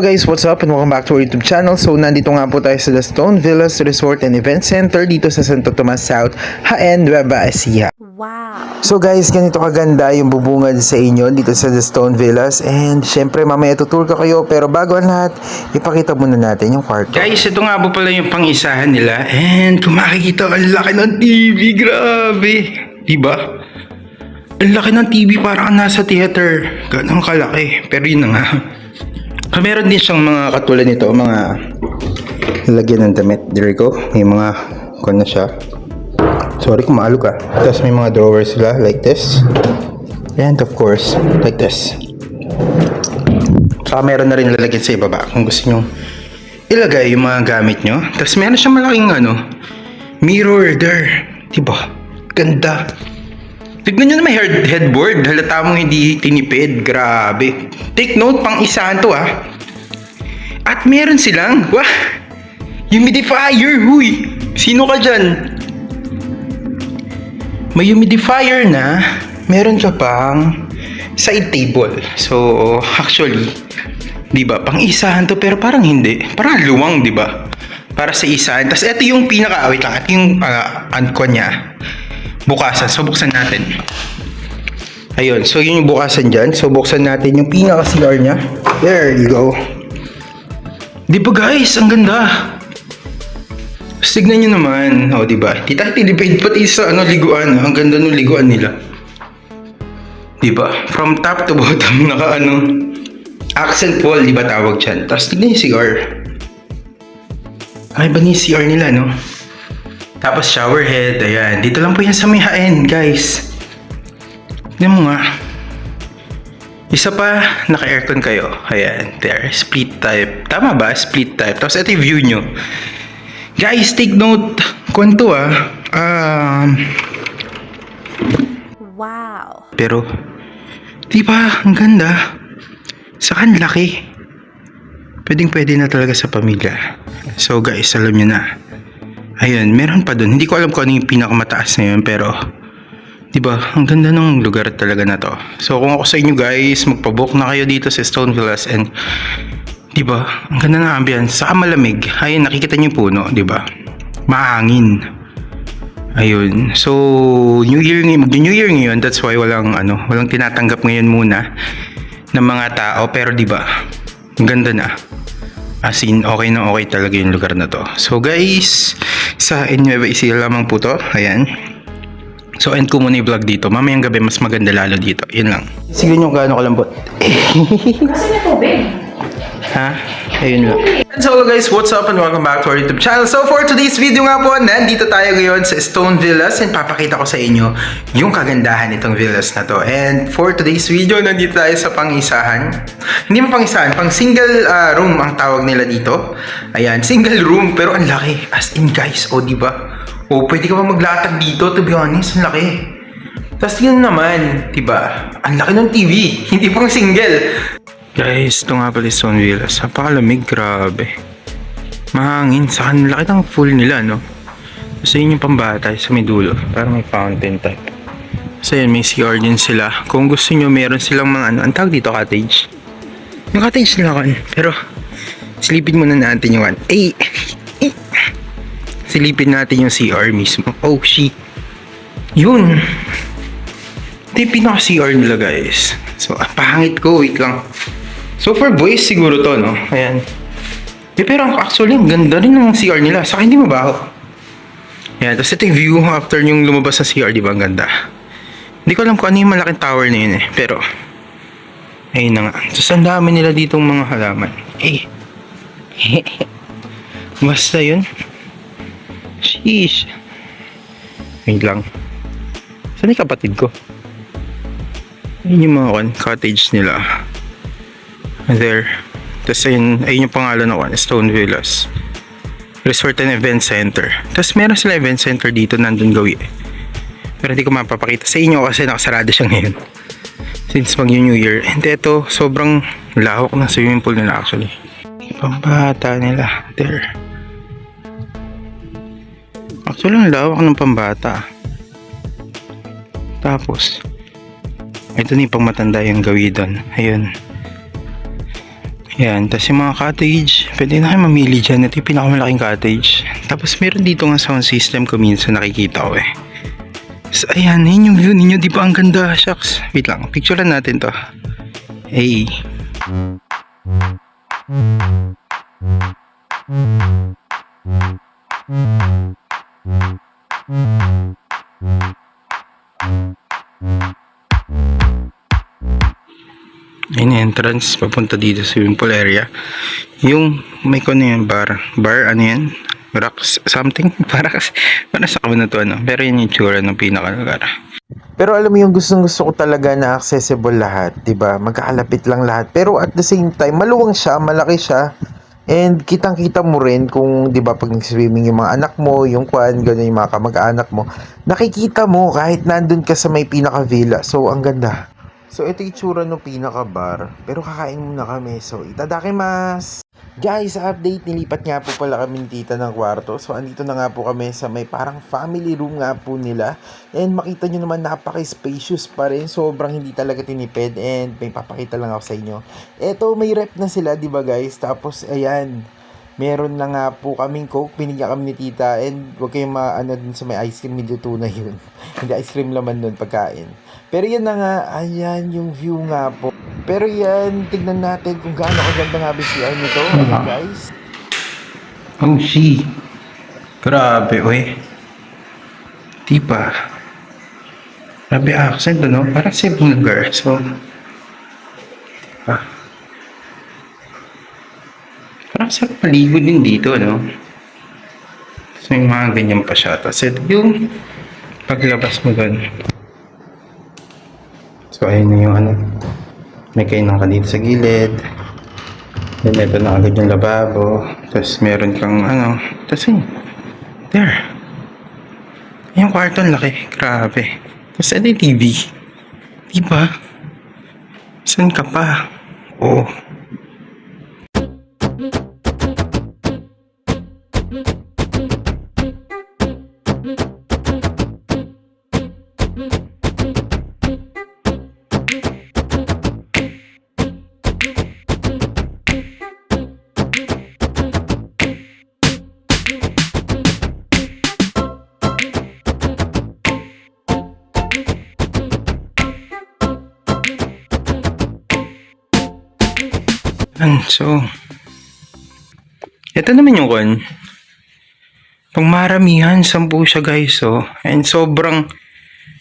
Hello guys, what's up and welcome back to our YouTube channel. So nandito nga po tayo sa The Stone Villas Resort and Event Center dito sa Santo Tomas South, Haen, Nueva Ecija. Wow. So guys, ganito kaganda yung bubungad sa inyo dito sa The Stone Villas and syempre mamaya tutur ko kayo pero bago ang lahat, ipakita muna natin yung kwarto. Guys, ito nga po pala yung pang-isahan nila. And kung makikita, ang laki ng TV. Grabe. Diba? Ang laki ng TV parang nasa theater. Ganun kalaki. Pero yun na nga. Ah, Meron din siyang mga katulad nito, mga lagyan ng damit. There ko. May mga, kung na siya. Sorry kung maalo ka. Tapos may mga drawers sila like this. And of course, like this. Saka meron na rin lalagyan sa ibaba kung gusto nyo ilagay yung mga gamit nyo. Tapos meron siyang malaking ano, mirror there. Diba? Ganda. Tignan nyo na may head headboard. Halata mo hindi tinipid. Grabe. Take note, pang isahan to ah. At meron silang, wah, humidifier, huy. Sino ka dyan? May humidifier na, meron ka pang side table. So, actually, di ba, pang isahan to pero parang hindi. Parang luwang, di ba? Para sa isahan. Tapos ito yung pinaka, wait lang, ito yung uh, niya. Bukasan. So, buksan natin. Ayun, so yun yung bukasan dyan. So, buksan natin yung pinaka CR niya. There you go. Di ba guys, ang ganda. Tapos Tignan nyo naman, o oh, di ba? Di tayo tinipid pati sa ano, liguan. Ang ganda ng liguan nila. Di ba? From top to bottom, naka ano, accent wall, di ba tawag dyan? Tapos tignan yung CR. Ay, ba ni CR nila, no? Tapos shower head, ayan. Dito lang po yan sa may haen, guys. Tignan mo nga. Isa pa, naka-aircon kayo. Ayan, there. Split type. Tama ba? Split type. Tapos ito yung view nyo. Guys, take note. Kwento ah. Um, Wow. pero, di ba, ang ganda. Saka ang laki. Pwedeng pwede na talaga sa pamilya. So guys, alam nyo na. Ayun, meron pa dun. Hindi ko alam kung ano yung pinakamataas na yun, pero, di ba, ang ganda ng lugar talaga na to. So kung ako sa inyo guys, magpabook na kayo dito sa Stone Villas and, di ba, ang ganda ng ambience. Saka malamig. Ayun, nakikita niyo yung puno, di ba? Mahangin. Ayun. So, New Year ngayon, mag-New Year ngayon, that's why walang ano, walang tinatanggap ngayon muna ng mga tao, pero 'di ba? Ang ganda na. As in, okay na okay talaga yung lugar na to. So guys, sa Nueva Ecija lamang po to. Ayan. So end ko muna yung vlog dito. Mamayang gabi mas maganda lalo dito. Yun lang. Sige nyo gaano kalambot. Kasi may tubig. Ha? Ayun lang. So hello guys, what's up and welcome back to our YouTube channel. So for today's video nga po, nandito tayo ngayon sa Stone Villas and papakita ko sa inyo yung kagandahan nitong villas na to. And for today's video, nandito tayo sa pangisahan. Hindi mo pangisahan, pang single ah, room ang tawag nila dito. Ayan, single room pero ang laki. As in guys, o oh, di ba? O pwede ka pa maglatag dito, to be honest, ang laki. Tapos yun naman, di? Ang laki ng TV, hindi pang single. Guys, ito nga pala yung Villas. Napakalamig, grabe. Mahangin. Sa kanila, laki ng full nila, no? Kasi yun yung pambata sa may dulo. Parang may fountain type. So yun, may CR din sila. Kung gusto nyo, meron silang mga ano, ang tawag dito cottage. Yung cottage nila kan. Pero, silipin muna natin yung one. Ay! Ay! Silipin natin yung CR mismo. Oh, shit. Yun. Ito yung pinaka-CR nila, guys. So, ah, pangit ko. Wait lang. So, for boys, siguro to, no? Ayan. Eh, pero actually, ang ganda rin ng CR nila. Saka hindi mabaho. Ayan. Tapos ito yung view after yung lumabas sa CR, di ba? Ang ganda. Hindi ko alam kung ano yung malaking tower na yun eh. Pero, ayun na nga. Tapos ang dami nila ditong mga halaman. Eh. Basta yun. Sheesh. Wait lang. Saan yung kapatid ko? Ayun yung mga kan- cottage nila. There. Tapos ayun, ayun yung pangalan ng one, Stone Villas. Resort and Event Center. Tapos meron sila event center dito, nandun gawi eh. Pero hindi ko mapapakita sa inyo kasi nakasarado siya ngayon. Since mag New Year. And eto, sobrang lawak ng swimming pool nila actually. Pambata nila. There. Actually, ang lawak ng pambata. Tapos, ito na yung pang matanda yung gawi doon. Ayun. Yan, tapos yung mga cottage, pwede na kayo mamili dyan. Ito yung pinakamalaking cottage. Tapos meron dito nga sound system ko minsan nakikita ko eh. So, ayan, yun yung view ninyo. Di ba ang ganda? Shucks. Wait lang, picturean natin to. Hey. Ayun entrance papunta dito sa swimming pool area. Yung may ko na yan bar. Bar ano yan? Rocks something? Para kasi para sa na to ano. Pero yun yung tsura ng pinakalugar. Pero alam mo yung gustong gusto ko talaga na accessible lahat, ba? Magkakalapit lang lahat. Pero at the same time, maluwang siya, malaki siya. And kitang-kita mo rin kung 'di ba pag nag-swimming yung mga anak mo, yung kwan, ganun yung mga kamag-anak mo, nakikita mo kahit nandun ka sa may pinaka-villa. So ang ganda. So ito yung tsura ng pinaka-bar, pero kakain muna kami. So itadakimasu. Guys, update, nilipat nga po pala kami tita ng kwarto. So, andito na nga po kami sa may parang family room nga po nila. And makita nyo naman, napaka-spacious pa rin. Sobrang hindi talaga tinipid. And may papakita lang ako sa inyo. Eto, may rep na sila, di ba guys? Tapos, ayan, meron na nga po kaming coke. Binigyan kami ni tita. And huwag kayong maano dun sa may ice cream, medyo tuna yun. hindi ice cream laman dun pagkain. Pero yan na nga, ayan yung view nga po. Pero yan, tignan natin kung gaano kaganda nga ba CR nito, Aha. guys. Oh, she. Grabe, oy. Di ba? Grabe accent, ano? Parang sa Bulgar. So, ah. Parang sa paligod din dito, ano? So, yung mga ganyan pa siya. Tapos, yung paglabas mo doon. So, ayun na yung ano. May kainan ka dito sa gilid. Then, ito na agad yung lababo. Tapos, meron kang ano. Tapos, yun. There. Yung kwarto laki. Grabe. Tapos, yung TV. Diba? Saan ka pa? Oh. So, ito naman yung kon. Pang maramihan, sampu siya guys, so, and sobrang,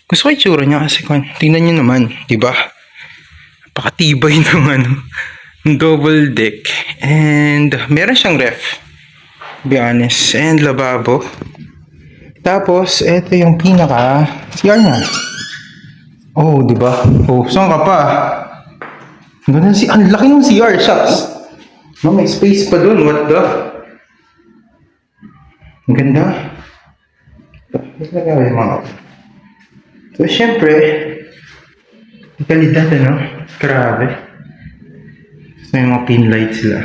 gusto ko yung tsura niya kasi kon, tingnan niyo naman, di ba? Napakatibay ng ano, double deck, and meron siyang ref, be honest, and lababo. Tapos, ito yung pinaka, CR niya. Oh, di ba? Oh, saan ka pa? Ganda si ang laki ng CR, shucks. No, may space pa dun. What the? Ang ganda. Nagawa yung mga. So, syempre, yung kalidad, ano? Grabe. So, may mga pin light sila.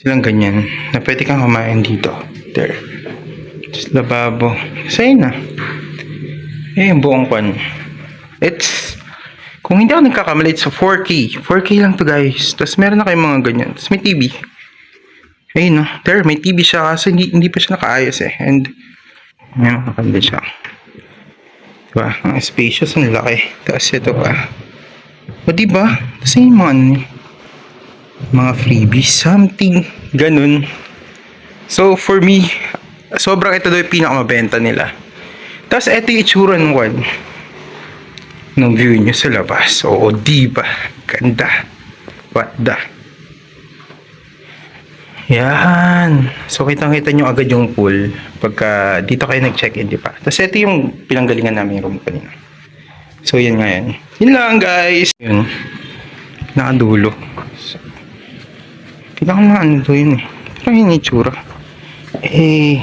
Silang ganyan. Na pwede kang kumain dito. There. Just lababo. Yun na. Eh, yung buong kwan. It's kung hindi ako nagkakamali, it's a 4K. 4K lang to guys. Tapos meron na kayong mga ganyan. Tapos may TV. Ayun no. There, may TV siya kasi hindi, hindi pa siya nakaayos eh. And, may makakanda siya. Diba? Ang spacious, ang laki. Tapos ito pa. O diba? Tapos yung mga ano, mga freebies, something. Ganun. So, for me, sobrang ito daw yung pinakamabenta nila. Tapos ito yung itsura ng one ng view nyo sa labas. Oo, di ba? Ganda. What the? Yan. So, kitang-kita nyo agad yung pool pagka dito kayo nag-check-in, di ba? Tapos, ito yung pinanggalingan namin yung room kanina. So, yan nga yan. Yun lang, guys. Yun. Nakadulo. So, pinaka ano to yun eh. Yun yung itsura. Eh,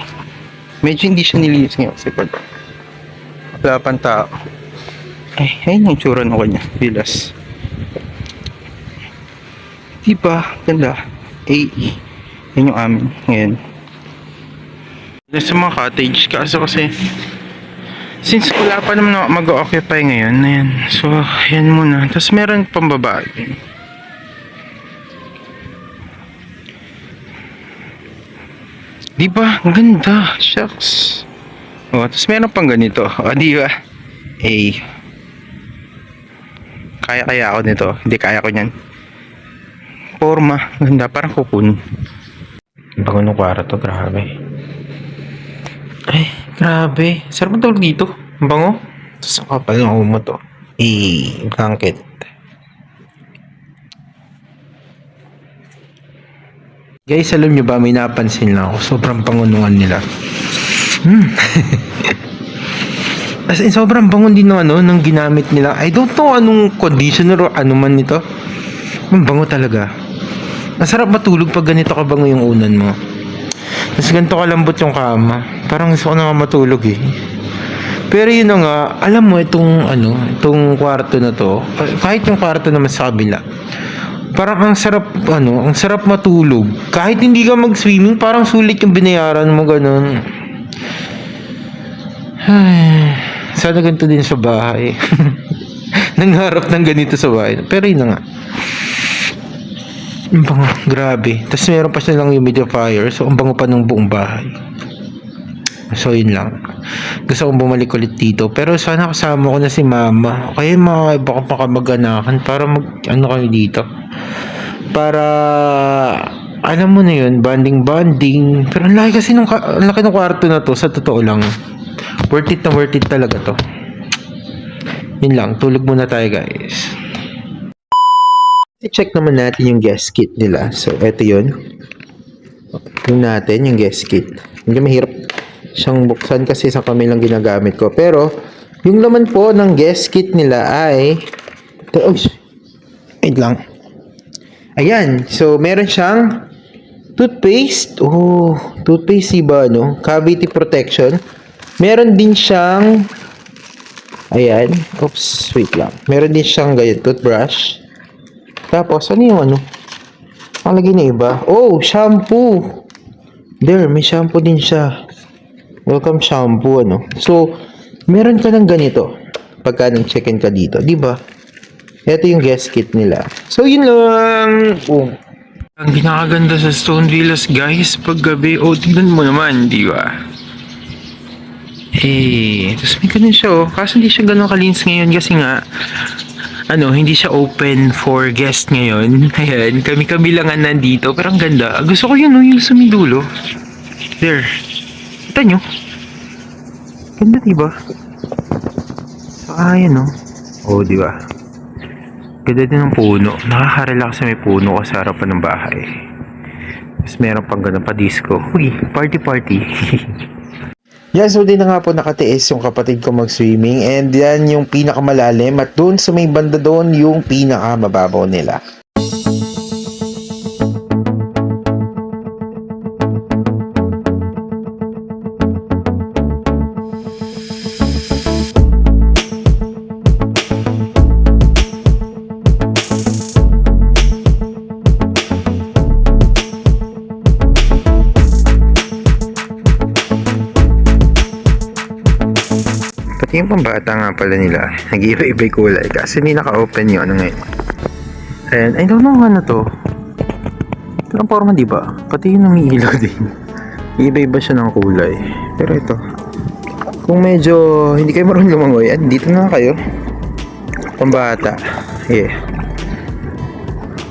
medyo hindi siya nilinis ngayon kasi wala pang tao. Ay, ayun yung tsura ng kanya. Villas. Diba? Ganda. Ay, yun yung amin. Ngayon. Sa mga cottage, kaso kasi since wala pa naman mag-occupy ngayon, ayan. So, ayan muna. Tapos meron pang babae. Diba? Ganda. Shucks. O, tapos meron pang ganito. Oh, o, diba? Eh, kaya kaya ako nito. Hindi kaya ko niyan. Forma. Ganda. Parang kukun. Ang bango ng kwarto. Grabe. Ay, grabe. Sarap ang tulog dito. Ang bango. Ang kapal ng umo to. Eh, blanket. Guys, alam nyo ba, may napansin lang ako. Sobrang pangunungan nila. Hmm. As in, sobrang bangon din ng ano, ng ginamit nila. I don't know anong conditioner o ano man nito. Ang bango talaga. Masarap matulog pag ganito kabango yung unan mo. Mas ganito kalambot yung kama. Parang gusto ko na matulog eh. Pero yun nga, alam mo itong ano, itong kwarto na to, kahit yung kwarto naman sa kabila, parang ang sarap ano, ang sarap matulog. Kahit hindi ka mag-swimming, parang sulit yung binayaran mo ganun. Ay, sana ganito din sa bahay. Nangarap ng ganito sa bahay. Pero yun na nga. Ang bango, grabe. Tapos meron pa silang humidifier, so ang bango pa ng buong bahay. So yun lang. Gusto kong bumalik ulit dito. Pero sana kasama ko na si mama. Kaya mga iba ko pa kamag-anakan para mag ano kami dito. Para alam mo na yun, banding banding. Pero ang laki kasi ka- ang laki ng kwarto na to sa totoo lang. Worth it na worth it talaga to. Yun lang, tulog muna tayo guys. I-check naman natin yung guest kit nila. So, eto yun. Yung natin, yung guest kit. Hindi mahirap siyang buksan kasi sa kami lang ginagamit ko. Pero, yung laman po ng guest kit nila ay... Oh, wait lang. Ayan. So, meron siyang toothpaste. Oh, toothpaste iba, no? Cavity protection. Meron din siyang... Ayan. Oops, wait lang. Meron din siyang ganyan, toothbrush. Tapos, ano yung ano? Ang lagi na iba. Oh, shampoo. There, may shampoo din siya. Welcome shampoo, ano. So, meron ka ng ganito. Pagka nang check-in ka dito. di ba? Ito yung guest kit nila. So, yun lang. Oh. Ang pinakaganda sa Stone Villas guys, pag gabi, oh, tignan mo naman, di ba? Eh, tapos may ganun siya oh. Kaso hindi siya ganun kalinis ngayon kasi nga, ano, hindi siya open for guest ngayon. Ayan, kami-kami lang ang nandito. Pero ang ganda. Gusto ko yun, oh, yung sumidulo. There. Kita nyo? Ganda, diba? So, ayan, oh. Oh, di ba? Ganda din ng puno. Nakaka-relax na may puno ka sa harapan ng bahay. Tapos meron pang ganun pa disco. Uy, party-party. Yan, so din na nga po nakatiis yung kapatid ko mag-swimming and yan yung pinakamalalim at doon sa may banda doon yung pinakamababaw nila. Yung pambata nga pala nila, nag-iiba-iba kulay kasi hindi naka-open yung ano ngayon. And I don't know ano to. Ito ang forma di ba? Pati yung umiilaw din. Iiba-iba siya ng kulay. Pero ito, kung medyo hindi kayo marunong lumangoy, at dito na kayo. Pambata. Yeah.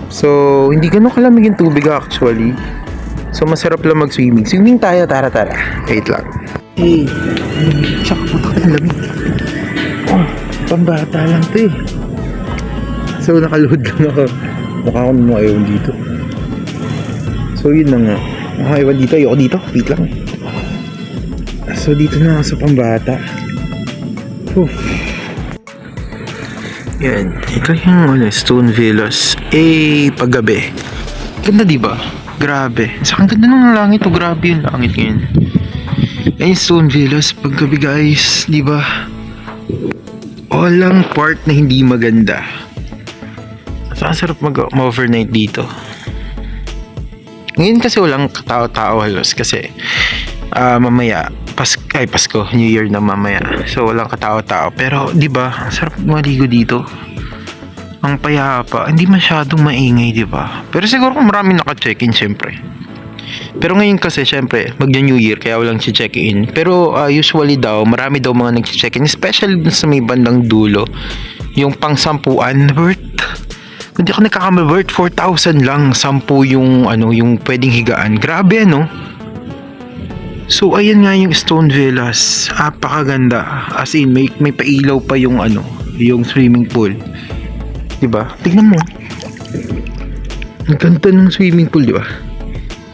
So, hindi ganun kalamig yung tubig actually. So, masarap lang mag-swimming. Swimming tayo, tara tara. Wait lang. Hey, tsaka puto ka lamig. Oh, pambata lang to eh. So, nakaluhod lang ako. Mukha akong mukha dito. So, yun na nga. Mukha ewan dito. Ayoko dito. Wait lang. So, dito na ako sa pambata. Oof. Yan. Ito yung ano, Stone Villas. Eh, paggabi. Ganda di ba? Grabe. Sa ang ganda ng langit. Oh, grabe yung langit ngayon. Stone Villas. Paggabi guys. Di ba? Walang part na hindi maganda. At ang sarap mag- overnight dito. Ngayon kasi walang tao-tao halos kasi ah, mamaya pas ay Pasko, New Year na mamaya. So walang katao-tao. Pero 'di ba, sarap maligo dito. Ang payapa, hindi masyadong maingay, 'di ba? Pero siguro kung marami naka-check-in syempre. Pero ngayon kasi, syempre, mag-New Year, kaya walang check-in. Pero uh, usually daw, marami daw mga nag-check-in, especially dun sa may bandang dulo. Yung pang sampuan, worth, hindi ako nagkakamali, worth 4,000 lang, sampu yung, ano, yung pwedeng higaan. Grabe, ano? So, ayan nga yung Stone Villas. Apakaganda. As in, may, may pailaw pa yung, ano, yung swimming pool. Diba? Tignan mo. Ang ganda ng swimming pool, di ba?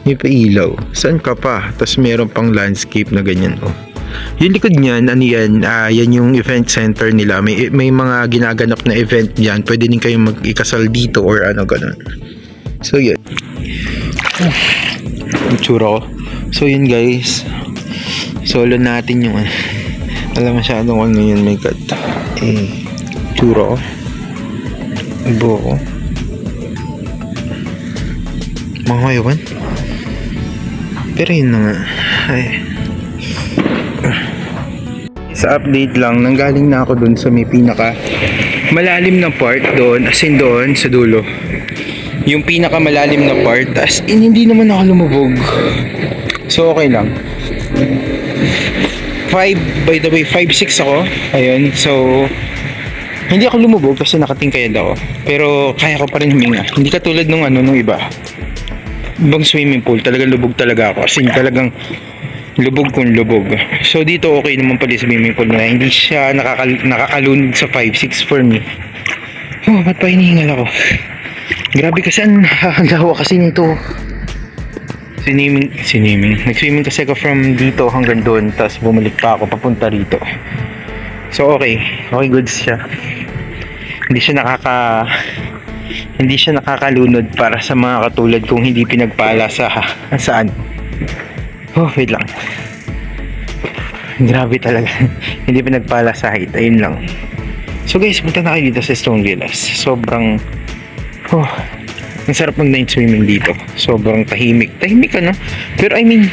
May pailaw. Saan ka pa? Tapos meron pang landscape na ganyan, oh. Yung likod niyan, ano yan, ah, yan yung event center nila. May, may mga ginaganap na event diyan. Pwede din kayong mag-ikasal dito or ano, ganun. So, yun. Tsura ko. So, yun guys. Solo natin yung ano. Alam masyadong ano yun, my God. Eh, tsura ko. Ibo ko. Mga ngayon. Pero yun na nga. Ay. Sa update lang, nanggaling na ako dun sa may pinaka malalim na part doon, as in doon sa dulo. Yung pinaka malalim na part, as in hindi naman ako lumubog. So okay lang. 5, by the way, 5'6 ako. Ayun, so hindi ako lumubog kasi nakatingkayad ako. Pero kaya ko pa rin huminga. Hindi katulad nung ano nung iba. Ibang swimming pool, talagang lubog talaga ako. As in, talagang lubog kung lubog. So dito okay naman pala swimming pool na hindi siya nakakal nakakalunod sa 5'6 for me. Oh, ba't pa hinihingal ako? Grabe kasi ang lawa kasi nito. Swimming, swimming. Nag-swimming kasi ako from dito hanggang doon, tapos bumalik pa ako papunta rito. So okay, okay goods siya. Hindi siya nakaka hindi siya nakakalunod para sa mga katulad kung hindi pinagpala sa saan. Oh, wait lang. Grabe talaga. hindi pinagpala sa height. Ayun lang. So guys, punta na kayo dito sa Stone Villas. Sobrang oh, ang sarap mag night swimming dito. Sobrang tahimik. Tahimik ano? Pero I mean,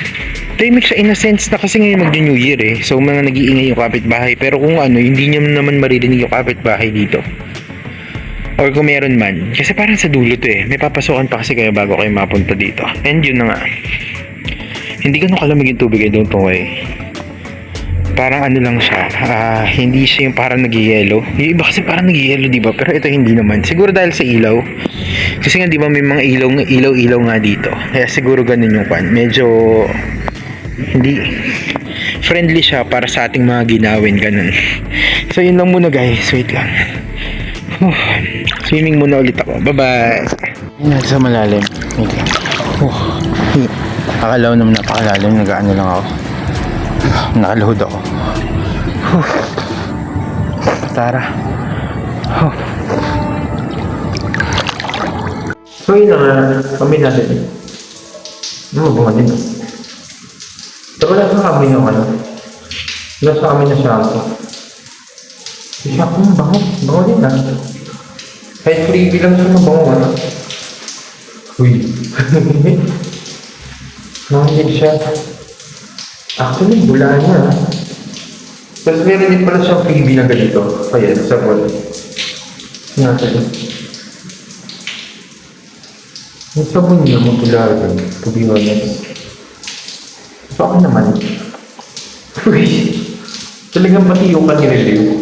tahimik siya in a sense na kasi ngayon mag New Year eh. So mga nag-iingay yung kapitbahay. Pero kung ano, hindi nyo naman maririnig yung kapitbahay dito. Or kung meron man. Kasi parang sa dulo to eh. May papasukan pa kasi kayo bago kayo mapunta dito. And yun na nga. Hindi ganun kalamig yung tubig I don't know eh. Parang ano lang siya. ah, hindi siya yung parang nag-yellow. Yung iba kasi parang nag-yellow di ba? Pero ito hindi naman. Siguro dahil sa ilaw. Kasi nga di ba may mga ilaw ilaw ilaw nga dito. Kaya siguro ganun yung pan. Medyo hindi friendly siya para sa ating mga ginawin ganun. So yun lang muna guys. Wait lang. Huh. Swimming muna ulit ako. Bye-bye. Yan sa malalim. Wait lang. Huh. Akala ko naman napakalalim. Nag-ano lang ako. Nakaluhod ako. Huh. Tara. Huh. So yun na nga, kami natin. Ano mo din? So wala sa kami yung ano. Wala sa kami na shampoo. Si shampoo, bango. Bango din ah. Kahit freebie lang siya mabango ah. Uy. Bango din siya. Actually, bula niya ah. Tapos meron din pala siyang freebie na ganito. Ayan, sa wall. Natin. Yung sabon niya, mapula rin. Be honest. So, okay naman. Uy! Talagang pati yung kanireliw.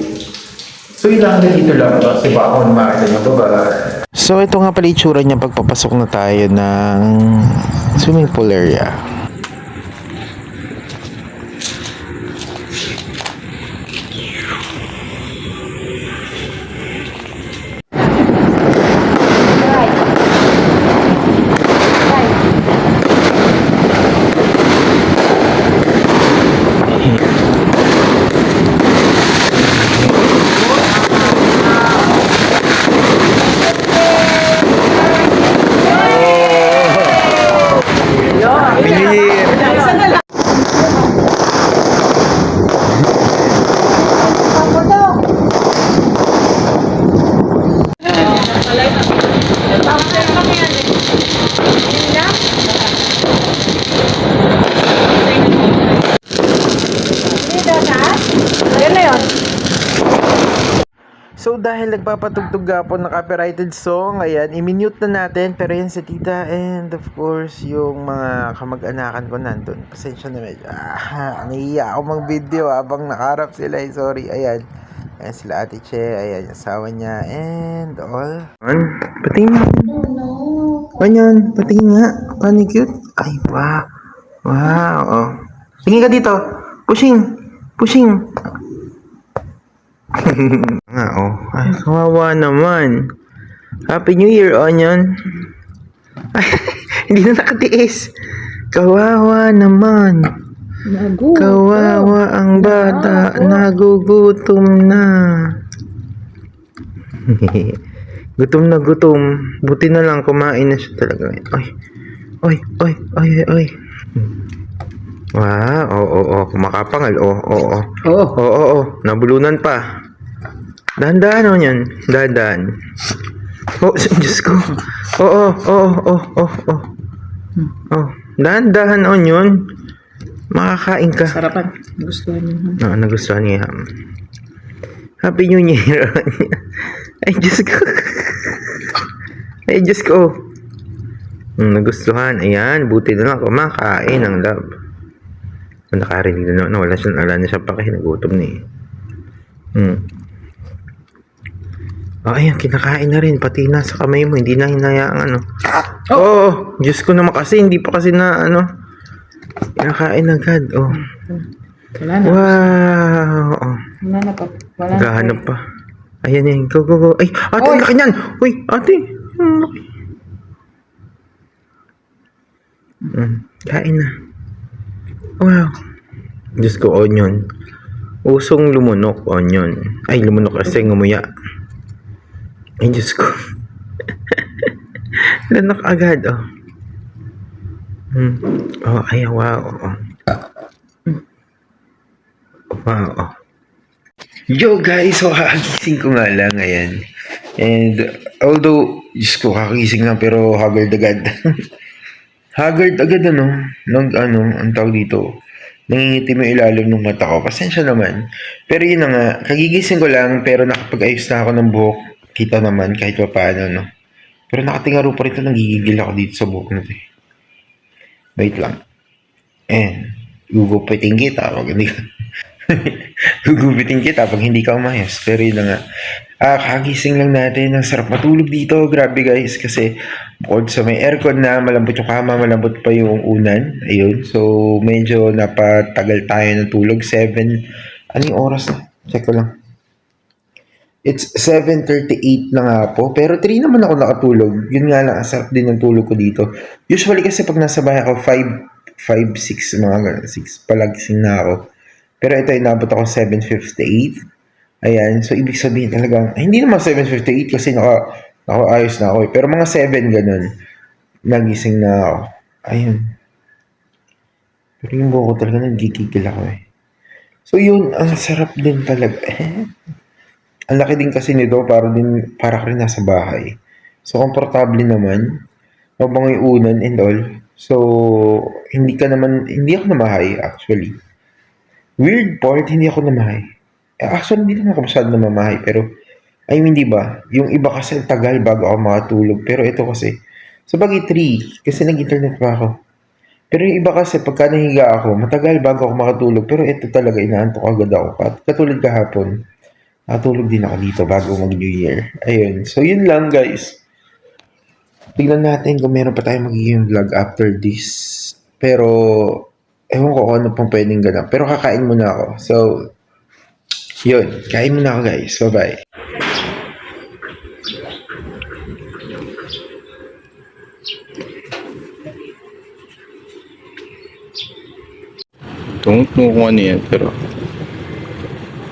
So, yun lang dito lang. Kasi ba ako naman niya baba. So, ito nga pala itsura niya pagpapasok na tayo ng swimming pool area. Happy New So dahil nagpapatugtog nga po ng copyrighted song, ayan, i-mute na natin. Pero yan si tita and of course yung mga kamag-anakan ko nandun. Pasensya na medyo. Ah, nahiya ako mag-video habang nakarap sila. Eh. Sorry, ayan. Ayan sila ate Che, ayan asawa niya and all. An, patingin nga. Ganyan, patingin nga. Paano cute? Ay, wow. Wow, oh. Tingin ka dito. Pushing. Pushing. Nga, oh. Ay, kawawa naman. Happy New Year, Onion. Ay, hindi na nakatiis. Kawawa naman. Kawawa ang bata. Nagugutom na. gutom na gutom. Buti na lang kumain na siya talaga. Ay, ay, ay, ay, ay, ay. Wow, oo, oo, oo. Kumakapangal. Oo, oo, oo. Oo, oo, oo. Nabulunan pa. Dahan-dahan o yan. Dahan-dahan. Oh, Diyos ko. Oo, oo, oo, oo, oo. Oh, dahan-dahan o yun. Makakain ka. Sarapan. Gustuhan niyo. ha? Oo, nagustuhan niya. Happy New Year. Ay, Diyos ko. Ay, Diyos ko. Hmm, nagustuhan. Ayan, buti na lang kumakain ang love. Nakarinig na naman. Wala siya, wala na siya paki. Nagutom na eh. Hmm. Oh, ayan, kinakain na rin. Pati na sa kamay mo. Hindi na hinayaan ano. Oo, oh. Diyos ko naman kasi. Hindi pa kasi na ano. Kinakain agad. Oh. Wala na. Wow. Oh. Wala na pa. Wala na. Gahanap pa. Ayan yan. Go, go, go. Ay, ate, ang laki niyan. Uy, ate. Mm, kain na. Wow. Diyos ko, onion. Usong lumunok, onion. Ay, lumunok kasi ngumuya. Ay, Diyos ko. Lanok agad, oh. Hmm. Oh, ay, wow. Oh. Wow. Oh. Yo guys, so kagising ko nga lang ayan. And although, Diyos ko, kakagising lang pero haggard agad. haggard agad ano, nag ano, ang tawag dito. Nangingitim yung ilalim ng mata ko. Pasensya naman. Pero yun na nga, kagigising ko lang pero nakapag-ayos na ako ng buhok. Kita naman kahit pa paano, no. Pero nakatingaro pa rin ito, nagigigil ako dito sa buhok na eh. Wait lang. And, gugupitin kita. Wag hindi ka. Gugupitin kita pag hindi ka umayos. Pero yun nga. Ah, kagising lang natin. Ang sarap matulog dito. Grabe guys. Kasi bukod sa may aircon na malambot yung kama, malambot pa yung unan. Ayun. So, medyo napatagal tayo ng tulog. 7. Anong oras na? Check ko lang. It's 7.38 na nga po. Pero 3 naman ako nakatulog. Yun nga lang, ang sarap din ng tulog ko dito. Usually kasi pag nasa bahay ako, 5, 5, 6, mga ganun. 6 palagising na ako. Pero ito, inabot ako 7.58. Ayan. So, ibig sabihin talagang, ay, hindi naman 7.58 kasi naka, naka-ayos na ako eh. Pero mga 7, ganun. Nagising na ako. Ayun. Pero yung buhok ko talaga nagigigil ako eh. So, yun, ang sarap din talaga. ang laki din kasi nito para din para ka rin nasa bahay. So komportable naman. Mabang yung unan and all. So hindi ka naman hindi ako namahay actually. Weird part, hindi ako namahay. Eh, Actually, hindi naman ako masyado namamahay. Pero, I mean, di ba? Yung iba kasi tagal bago ako makatulog. Pero ito kasi, sa bagay 3, kasi nag-internet pa ako. Pero yung iba kasi, pagka nahiga ako, matagal bago ako makatulog. Pero ito talaga, inaantok agad ako. Kat- Katulad kahapon, nakatulog din ako dito bago mag-New Year. Ayun. So, yun lang, guys. Tignan natin kung meron pa tayong magiging vlog after this. Pero, ewan ko kung ano pang pwedeng ganap. Pero kakain muna ako. So, yun. Kain muna ako, guys. Bye-bye. Know kung ano yan, pero...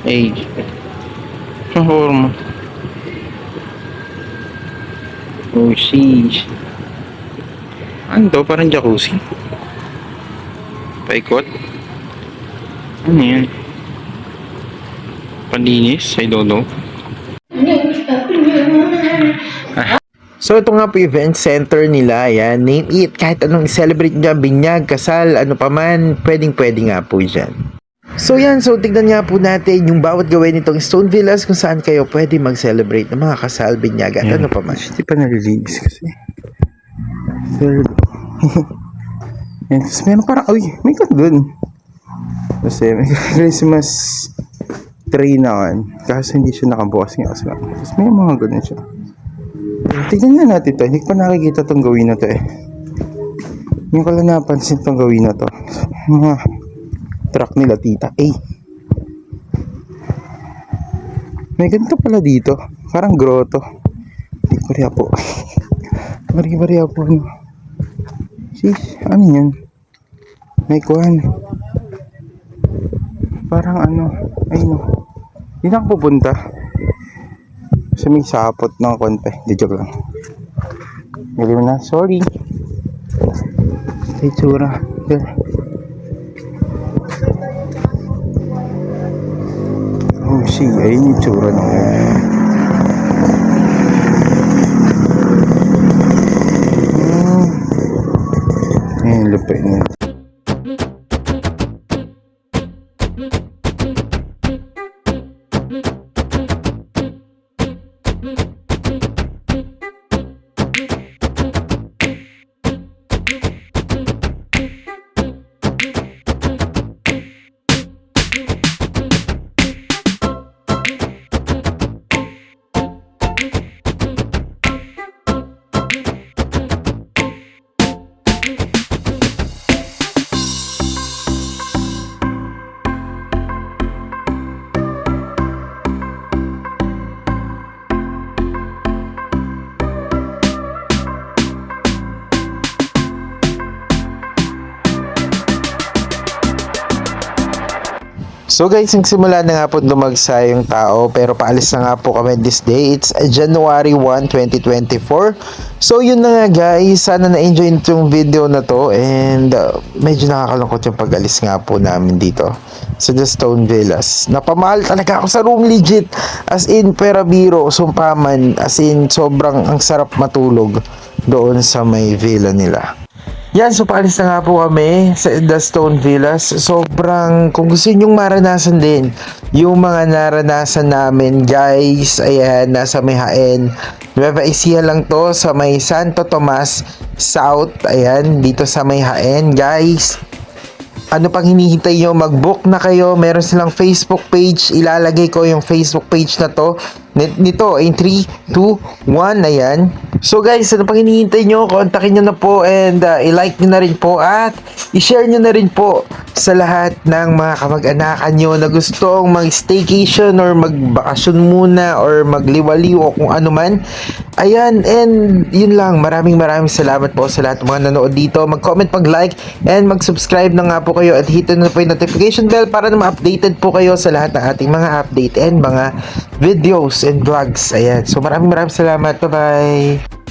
Ay. Ang hormo. Oh, sheesh. Ano to? Parang jacuzzi. Paikot. Ano yan? Palinis? I don't know. So, ito nga po yung event center nila. Yan. Name it. Kahit anong i-celebrate niya, binyag, kasal, ano pa man, pwedeng pwede nga po dyan. So yan, so tignan nga po natin yung bawat gawin nitong Stone Villas kung saan kayo pwede mag-celebrate ng mga kasal, binyag at ano pa man. Hindi pa nalilinis kasi. Third. Yan, tapos meron parang, uy, may ka dun. Kasi may Christmas tree naman. Kaso hindi siya nakabukas nga kasi. Tapos may mga ganun siya. Tignan nga natin to. Hindi ko pa nakikita tong gawin na to eh. Hindi ko lang napansin tong gawin na to. Mga truck nila tita. Eh. May ganito pala dito. Parang grotto. Hindi ko rin po. Bari-bari po. Ano. Sis, ano yan? May kuhan. Parang ano. Ayun o. Hindi na ako pupunta. Kasi may sapot ng konti. Di joke lang. Galing na. Sorry. Ito tsura. There. See. Ayun yung tsura ng Hmm. Ayun, lupit niya. So guys, nagsimula na nga po dumagsa yung tao pero paalis na nga po kami this day. It's January 1, 2024. So yun na nga guys, sana na-enjoy itong video na to and uh, medyo nakakalungkot yung pag-alis nga po namin dito sa The Stone Villas. Napamahal talaga ako sa room legit. As in, pera biro, sumpaman. As in, sobrang ang sarap matulog doon sa may villa nila. Yan, so paalis na nga po kami sa The Stone Villas. Sobrang, kung gusto nyong maranasan din, yung mga naranasan namin, guys, ayan, nasa may. Nueva Ecija lang to, sa may Santo Tomas South, ayan, dito sa may guys. Ano pang hinihintay nyo? Mag-book na kayo. Meron silang Facebook page. Ilalagay ko yung Facebook page na to. Ni- Nito, in 3, 2, 1. Ayan. So guys, ano pang hinihintay nyo? Kontakin nyo na po and uh, i-like nyo na rin po at i-share nyo na rin po sa lahat ng mga kamag-anakan nyo na gustong mag-staycation or magbakasyon muna or magliwaliw o kung ano man. Ayan, and yun lang. Maraming maraming salamat po sa lahat ng mga nanood dito. Mag-comment, mag-like, and mag-subscribe na nga po kayo at hit na po yung notification bell para na ma-updated po kayo sa lahat ng ating mga update and mga videos and vlogs. Ayan. So maraming maraming salamat. Bye-bye.